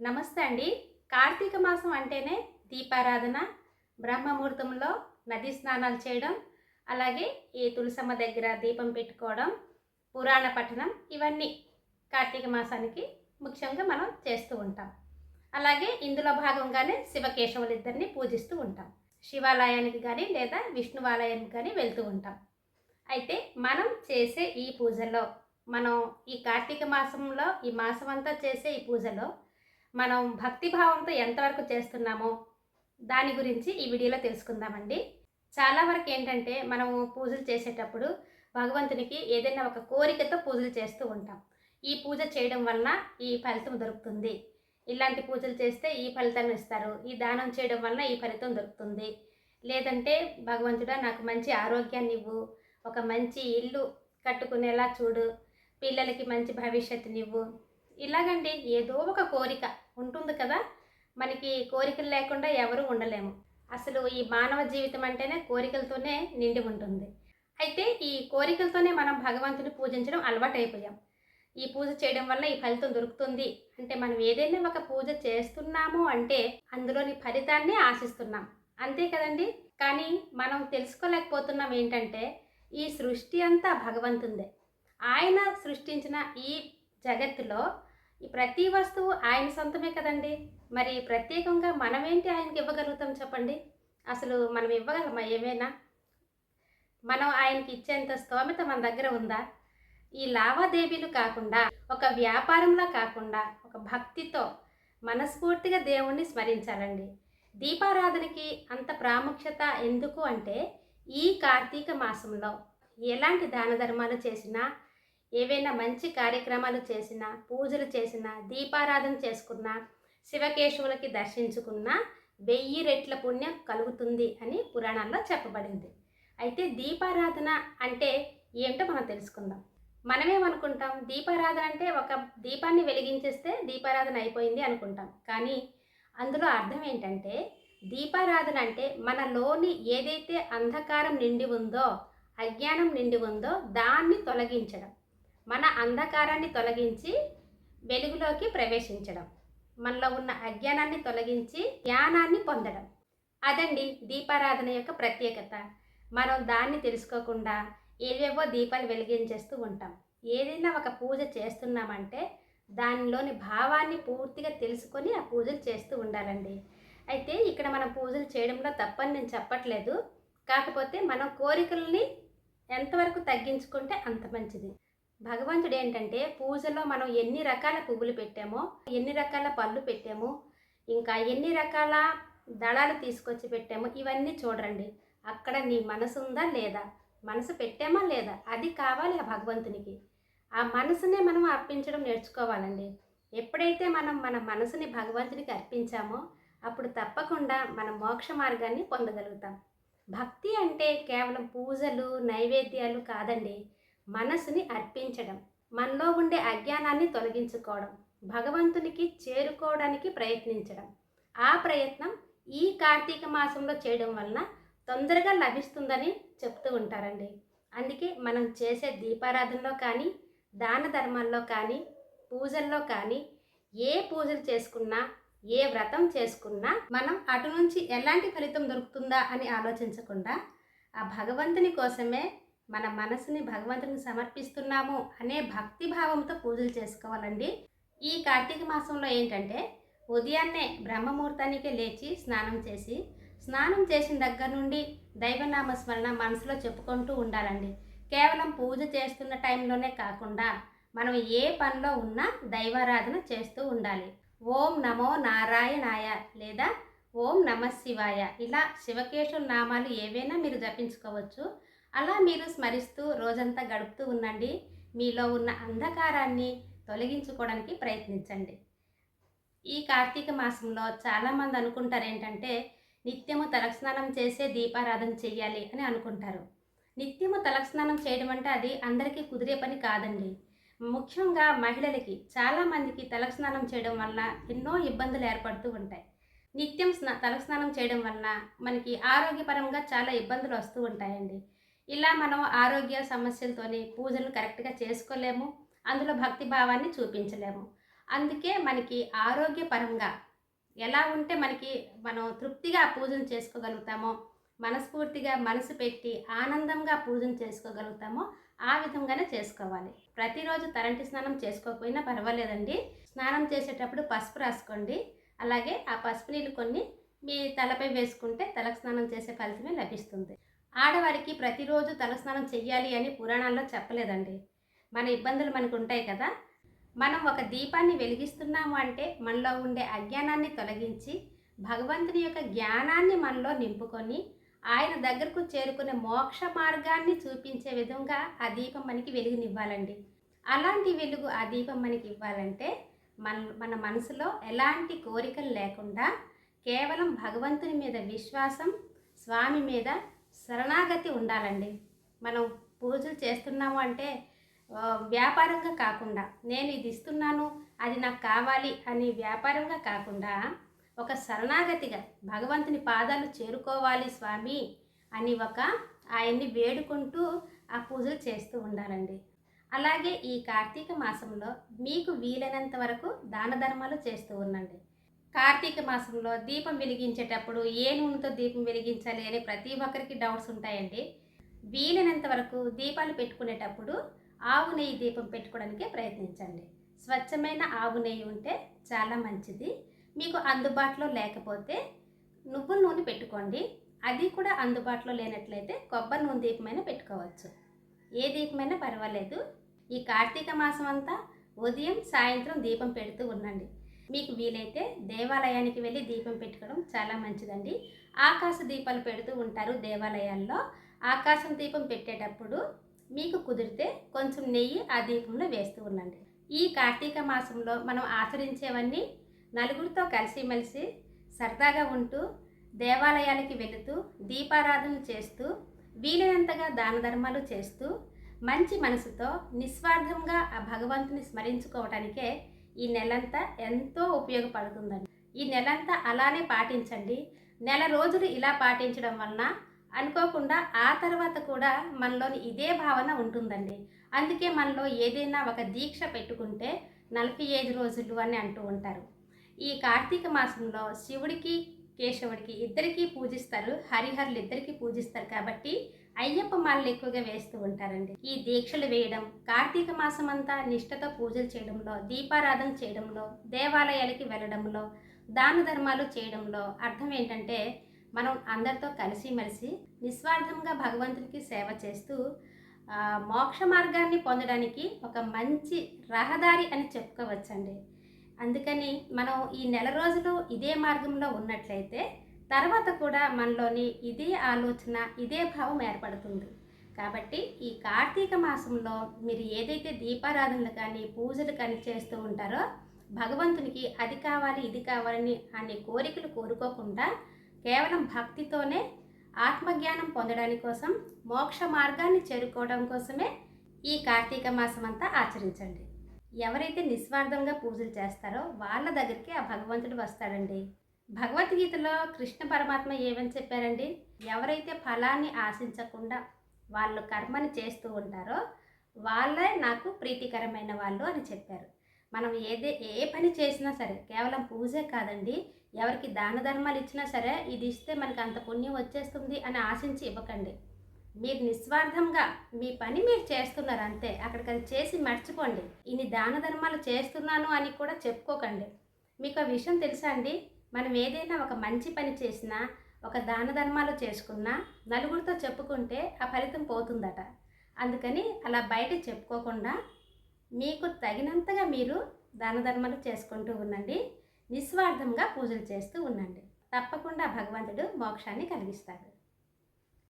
నమస్తే అండి. కార్తీక మాసం అంటేనే దీపారాధన బ్రహ్మముహూర్తంలో నదీ స్నానాలు చేయడం అలాగే ఈ తులసమ్మ దగ్గర దీపం పెట్టుకోవడం పురాణ పఠనం ఇవన్నీ కార్తీక మాసానికి ముఖ్యంగా మనం చేస్తూ ఉంటాం. అలాగే ఇందులో భాగంగానే శివకేశవులు ఇద్దరిని పూజిస్తూ ఉంటాం. శివాలయానికి కానీ లేదా విష్ణువాలయానికి కానీ వెళ్తూ ఉంటాం. అయితే మనం చేసే ఈ పూజలో మనం ఈ కార్తీక మాసంలో ఈ మాసం అంతా చేసే ఈ పూజలో మనం భక్తి భావంతో ఎంతవరకు చేస్తున్నామో దాని గురించి ఈ వీడియోలో తెలుసుకుందామండి. చాలా వరకు ఏంటంటే మనము పూజలు చేసేటప్పుడు భగవంతునికి ఏదైనా ఒక కోరికతో పూజలు చేస్తూ ఉంటాం. ఈ పూజ చేయడం వలన ఈ ఫలితం దొరుకుతుంది. ఇలాంటి పూజలు చేస్తే ఈ ఫలితాన్ని ఇస్తారు. ఈ దానం చేయడం వలన ఈ ఫలితం దొరుకుతుంది. లేదంటే భగవంతుడా నాకు మంచి ఆరోగ్యాన్ని ఇవ్వు. ఒక మంచి ఇల్లు కట్టుకునేలా చూడు. పిల్లలకి మంచి భవిష్యత్తునివ్వు ఇలాగండి ఏదో ఒక కోరిక ఉంటుంది కదా? మనకి కోరికలు లేకుండా ఎవరు ఉండలేము. అసలు ఈ మానవ జీవితం అంటేనే కోరికలతోనే నిండి ఉంటుంది. అయితే ఈ కోరికలతోనే మనం భగవంతుని పూజించడం అలవాటైపోయాం. ఈ పూజ చేయడం వల్ల ఈ ఫలితం దొరుకుతుంది. అంటే మనం ఏదైనా ఒక పూజ చేస్తున్నాము అంటే అందులోని ఫలితాన్ని ఆశిస్తున్నాం. అంతే కదండి? కానీ మనం తెలుసుకోలేకపోతున్నాం ఏంటంటే ఈ సృష్టి అంతా భగవంతుందే. ఆయన సృష్టించిన ఈ జగత్తులో ఈ ప్రతి వస్తువు ఆయన సొంతమే కదండి. మరి ప్రత్యేకంగా మనమేంటి ఆయనకి ఇవ్వగలుగుతాం చెప్పండి? అసలు మనం ఇవ్వగలమా ఏమైనా? మనం ఆయనకి ఇచ్చేంత స్తోమత మన దగ్గర ఉందా? ఈ లావాదేవీలు కాకుండా ఒక వ్యాపారంలా కాకుండా ఒక భక్తితో మనస్ఫూర్తిగా దేవుణ్ణి స్మరించాలండి. దీపారాధనకి అంత ప్రాముఖ్యత ఎందుకు అంటే ఈ కార్తీక మాసంలో ఎలాంటి దాన ధర్మాలు చేసినా ఏవైనా మంచి కార్యక్రమాలు చేసినా పూజలు చేసినా దీపారాధన చేసుకున్నా శివకేశవులకి దర్శించుకున్నా వెయ్యి రెట్ల పుణ్యం కలుగుతుంది అని పురాణాల్లో చెప్పబడింది. అయితే దీపారాధన అంటే ఏంటో మనం తెలుసుకుందాం. మనమేమనుకుంటాం? దీపారాధన అంటే ఒక దీపాన్ని వెలిగించేస్తే దీపారాధన అయిపోయింది అనుకుంటాం. కానీ అందులో అర్థం ఏంటంటే దీపారాధన అంటే మనలోని ఏదైతే అంధకారం నిండి ఉందో అజ్ఞానం నిండి ఉందో దాన్ని తొలగించడం. మన అంధకారాన్ని తొలగించి వెలుగులోకి ప్రవేశించడం మనలో ఉన్న అజ్ఞానాన్ని తొలగించి జ్ఞానాన్ని పొందడం. అదండి దీపారాధన యొక్క ప్రత్యేకత. మనం దాన్ని తెలుసుకోకుండా ఏవేవో దీపాలు వెలిగించేస్తూ ఉంటాం. ఏదైనా ఒక పూజ చేస్తున్నామంటే దానిలోని భావాన్ని పూర్తిగా తెలుసుకొని ఆ పూజలు చేస్తూ ఉండాలండి. అయితే ఇక్కడ మనం పూజలు చేయడంలో తప్పని నేను చెప్పట్లేదు. కాకపోతే మనం కోరికల్ని ఎంతవరకు తగ్గించుకుంటే అంత మంచిది. భగవంతుడు ఏంటంటే పూజలో మనం ఎన్ని రకాల పువ్వులు పెట్టామో ఎన్ని రకాల పళ్ళు పెట్టామో ఇంకా ఎన్ని రకాల దళాలు తీసుకొచ్చి పెట్టామో ఇవన్నీ చూడరండి అక్కడ నీ మనసు ఉందా లేదా? మనసు పెట్టామా లేదా? అది కావాలి ఆ భగవంతునికి. ఆ మనసునే మనం అర్పించడం నేర్చుకోవాలండి. ఎప్పుడైతే మనం మన మనసుని భగవంతునికి అర్పించామో అప్పుడు తప్పకుండా మన మోక్ష మార్గాన్ని పొందగలుగుతాం. భక్తి అంటే కేవలం పూజలు నైవేద్యాలు కాదండి. మనసుని అర్పించడం మనలో ఉండే అజ్ఞానాన్ని తొలగించుకోవడం భగవంతునికి చేరుకోవడానికి ప్రయత్నించడం. ఆ ప్రయత్నం ఈ కార్తీక మాసంలో చేయడం వలన తొందరగా లభిస్తుందని చెప్తూ ఉంటారండి. అందుకే మనం చేసే దీపారాధనలో కానీ దాన ధర్మాల్లో కానీ పూజల్లో కానీ ఏ పూజలు చేసుకున్నా ఏ వ్రతం చేసుకున్నా మనం అటు నుంచి ఎలాంటి ఫలితం దొరుకుతుందా అని ఆలోచించకుండా ఆ భగవంతుని కోసమే మన మనసుని భగవంతునికి సమర్పిస్తున్నాము అనే భక్తి భావంతో పూజలు చేసుకోవాలండి. ఈ కార్తీక మాసంలో ఏంటంటే ఉదయాన్నే బ్రహ్మముహూర్తానికే లేచి స్నానం చేసి స్నానం చేసిన దగ్గర నుండి దైవనామ స్మరణ మనసులో చెప్పుకుంటూ ఉండాలండి. కేవలం పూజ చేస్తున్న టైంలోనే కాకుండా మనం ఏ పనిలో ఉన్నా దైవారాధన చేస్తూ ఉండాలి. ఓం నమో నారాయణాయ లేదా ఓం నమ శివాయ. ఇలా శివకేశవ నామాలు ఏవైనా మీరు జపించుకోవచ్చు. అలా మీరు స్మరిస్తూ రోజంతా గడుపుతూ ఉండండి. మీలో ఉన్న అంధకారాన్ని తొలగించుకోవడానికి ప్రయత్నించండి. ఈ కార్తీక మాసంలో చాలామంది అనుకుంటారు ఏంటంటే నిత్యము తలస్నానం చేసే దీపారాధన చేయాలి అని అనుకుంటారు. నిత్యము తలస్నానం చేయడం అంటే అది అందరికీ కుదిరే పని కాదండి. ముఖ్యంగా మహిళలకి చాలామందికి తలస్నానం చేయడం వలన ఎన్నో ఇబ్బందులు ఏర్పడుతూ ఉంటాయి. నిత్యం స్నా తలస్నానం చేయడం వలన మనకి ఆరోగ్యపరంగా చాలా ఇబ్బందులు వస్తూ ఉంటాయండి. ఇలా మనం ఆరోగ్య సమస్యలతోని పూజలు కరెక్ట్గా చేసుకోలేము. అందులో భక్తి భావాన్ని చూపించలేము. అందుకే మనకి ఆరోగ్యపరంగా ఎలా ఉంటే మనకి మనం తృప్తిగా ఆ పూజను చేసుకోగలుగుతామో మనస్ఫూర్తిగా మనసు పెట్టి ఆనందంగా పూజను చేసుకోగలుగుతామో ఆ విధంగానే చేసుకోవాలి. ప్రతిరోజు తరంటి స్నానం చేసుకోకపోయినా పర్వాలేదండి. స్నానం చేసేటప్పుడు పసుపు రాసుకోండి. అలాగే ఆ పసుపు నీళ్ళు కొన్ని మీ తలపై వేసుకుంటే తలకు స్నానం చేసే ఫలితమే లభిస్తుంది. ఆడవారికి ప్రతిరోజు తలస్నానం చెయ్యాలి అని పురాణాల్లో చెప్పలేదండి. మన ఇబ్బందులు మనకు ఉంటాయి కదా. మనం ఒక దీపాన్ని వెలిగిస్తున్నాము అంటే మనలో ఉండే అజ్ఞానాన్ని తొలగించి భగవంతుని యొక్క జ్ఞానాన్ని మనలో నింపుకొని ఆయన దగ్గరకు చేరుకునే మోక్ష మార్గాన్ని చూపించే విధంగా ఆ దీపం మనకి వెలుగునివ్వాలండి. అలాంటి వెలుగు ఆ దీపం మనకి ఇవ్వాలంటే మన మన మనసులో ఎలాంటి కోరికలు లేకుండా కేవలం భగవంతుని మీద విశ్వాసం స్వామి మీద శరణాగతి ఉండాలండి. మనం పూజలు చేస్తున్నాము అంటే వ్యాపారంగా కాకుండా నేను ఇది ఇస్తున్నాను అది నాకు కావాలి అని వ్యాపారంగా కాకుండా ఒక శరణాగతిగా భగవంతుని పాదాలు చేరుకోవాలి స్వామి అని ఒక ఆయన్ని వేడుకుంటూ ఆ పూజలు చేస్తూ ఉండాలండి. అలాగే ఈ కార్తీక మాసంలో మీకు వీలైనంత వరకు దాన ధర్మాలు చేస్తూ ఉండండి. కార్తీక మాసంలో దీపం వెలిగించేటప్పుడు ఏ నూనెతో దీపం వెలిగించాలి అని ప్రతి ఒక్కరికి డౌట్స్ ఉంటాయండి. వీలైనంత వరకు దీపాలు పెట్టుకునేటప్పుడు ఆవు నెయ్యి దీపం పెట్టుకోవడానికి ప్రయత్నించండి. స్వచ్ఛమైన ఆవు నెయ్యి ఉంటే చాలా మంచిది. మీకు అందుబాటులో లేకపోతే నువ్వుల నూనె పెట్టుకోండి. అది కూడా అందుబాటులో లేనట్లయితే కొబ్బరి నూనె దీపమైనా పెట్టుకోవచ్చు. ఏ దీపమైనా పర్వాలేదు. ఈ కార్తీక మాసం అంతా ఉదయం సాయంత్రం దీపం పెడుతూ ఉండండి. మీకు వీలైతే దేవాలయానికి వెళ్ళి దీపం పెట్టుకోవడం చాలా మంచిదండి. ఆకాశ దీపాలు పెడుతూ ఉంటారు దేవాలయాల్లో. ఆకాశం దీపం పెట్టేటప్పుడు మీకు కుదిరితే కొంచెం నెయ్యి ఆ దీపంలో వేస్తూ ఉండండి. ఈ కార్తీక మాసంలో మనం ఆచరించేవన్నీ నలుగురితో కలిసిమెలిసి సరదాగా ఉంటూ దేవాలయాలకి వెళుతూ దీపారాధన చేస్తూ వీలైనంతగా దాన ధర్మాలు చేస్తూ మంచి మనసుతో నిస్వార్థంగా ఆ భగవంతుని స్మరించుకోవటానికే ఈ నెలంతా ఎంతో ఉపయోగపడుతుందండి. ఈ నెలంతా అలానే పాటించండి. నెల రోజులు ఇలా పాటించడం వలన అనుకోకుండా ఆ తర్వాత కూడా మనలోని ఇదే భావన ఉంటుందండి. అందుకే మనలో ఏదైనా ఒక దీక్ష పెట్టుకుంటే నలభై ఐదు రోజులు అని అంటూ ఉంటారు. ఈ కార్తీక మాసంలో శివుడికి కేశవుడికి ఇద్దరికీ పూజిస్తారు. హరిహరులు ఇద్దరికీ పూజిస్తారు కాబట్టి అయ్యప్ప మాలలు ఎక్కువగా వేస్తూ ఉంటారండి. ఈ దీక్షలు వేయడం కార్తీక మాసం అంతా నిష్ఠతో పూజలు చేయడంలో దీపారాధన చేయడంలో దేవాలయాలకి వెళ్ళడంలో దాన ధర్మాలు చేయడంలో అర్థం ఏంటంటే మనం అందరితో కలిసిమెలిసి నిస్వార్థంగా భగవంతునికి సేవ చేస్తూ మోక్ష మార్గాన్ని పొందడానికి ఒక మంచి రహదారి అని చెప్పుకోవచ్చండి. అందుకని మనం ఈ నెల రోజులు ఇదే మార్గంలో ఉన్నట్లయితే తర్వాత కూడా మనలోని ఇదే ఆలోచన ఇదే భావం ఏర్పడుతుంది. కాబట్టి ఈ కార్తీక మాసంలో మీరు ఏదైతే దీపారాధనలు కానీ పూజలు కానీ చేస్తూ ఉంటారో భగవంతునికి అది కావాలి ఇది కావాలని అనే కోరికలు కోరుకోకుండా కేవలం భక్తితోనే ఆత్మజ్ఞానం పొందడానికి కోసం మోక్ష మార్గాన్ని చేరుకోవడం కోసమే ఈ కార్తీక మాసం అంతా ఆచరించండి. ఎవరైతే నిస్వార్థంగా పూజలు చేస్తారో వాళ్ళ దగ్గరికి ఆ భగవంతుడు వస్తాడండి. భగవద్గీతలో కృష్ణ పరమాత్మ ఏమని చెప్పారండి? ఎవరైతే ఫలాన్ని ఆశించకుండా వాళ్ళు కర్మని చేస్తూ ఉంటారో వాళ్ళే నాకు ప్రీతికరమైన వాళ్ళు అని చెప్పారు. మనం ఏదే ఏ పని చేసినా సరే కేవలం పూజే కాదండి ఎవరికి దాన ధర్మాలు ఇచ్చినా సరే ఇది ఇస్తే మనకు అంత పుణ్యం వచ్చేస్తుంది అని ఆశించి ఇవ్వకండి. మీరు నిస్వార్థంగా మీ పని మీరు చేస్తున్నారు అంతే అక్కడికి అది చేసి మర్చిపోండి. ఇన్ని దాన ధర్మాలు చేస్తున్నాను అని కూడా చెప్పుకోకండి. మీకు ఆ విషయం తెలుసా అండి? మనం ఏదైనా ఒక మంచి పని చేసినా ఒక దాన ధర్మాలు చేసుకున్నా నలుగురితో చెప్పుకుంటే ఆ ఫలితం పోతుందట. అందుకని అలా బయట చెప్పుకోకుండా మీకు తగినంతగా మీరు దాన ధర్మాలు చేసుకుంటూ ఉండండి. నిస్వార్థంగా పూజలు చేస్తూ ఉండండి. తప్పకుండా భగవంతుడు మోక్షాన్ని కలిగిస్తాడు.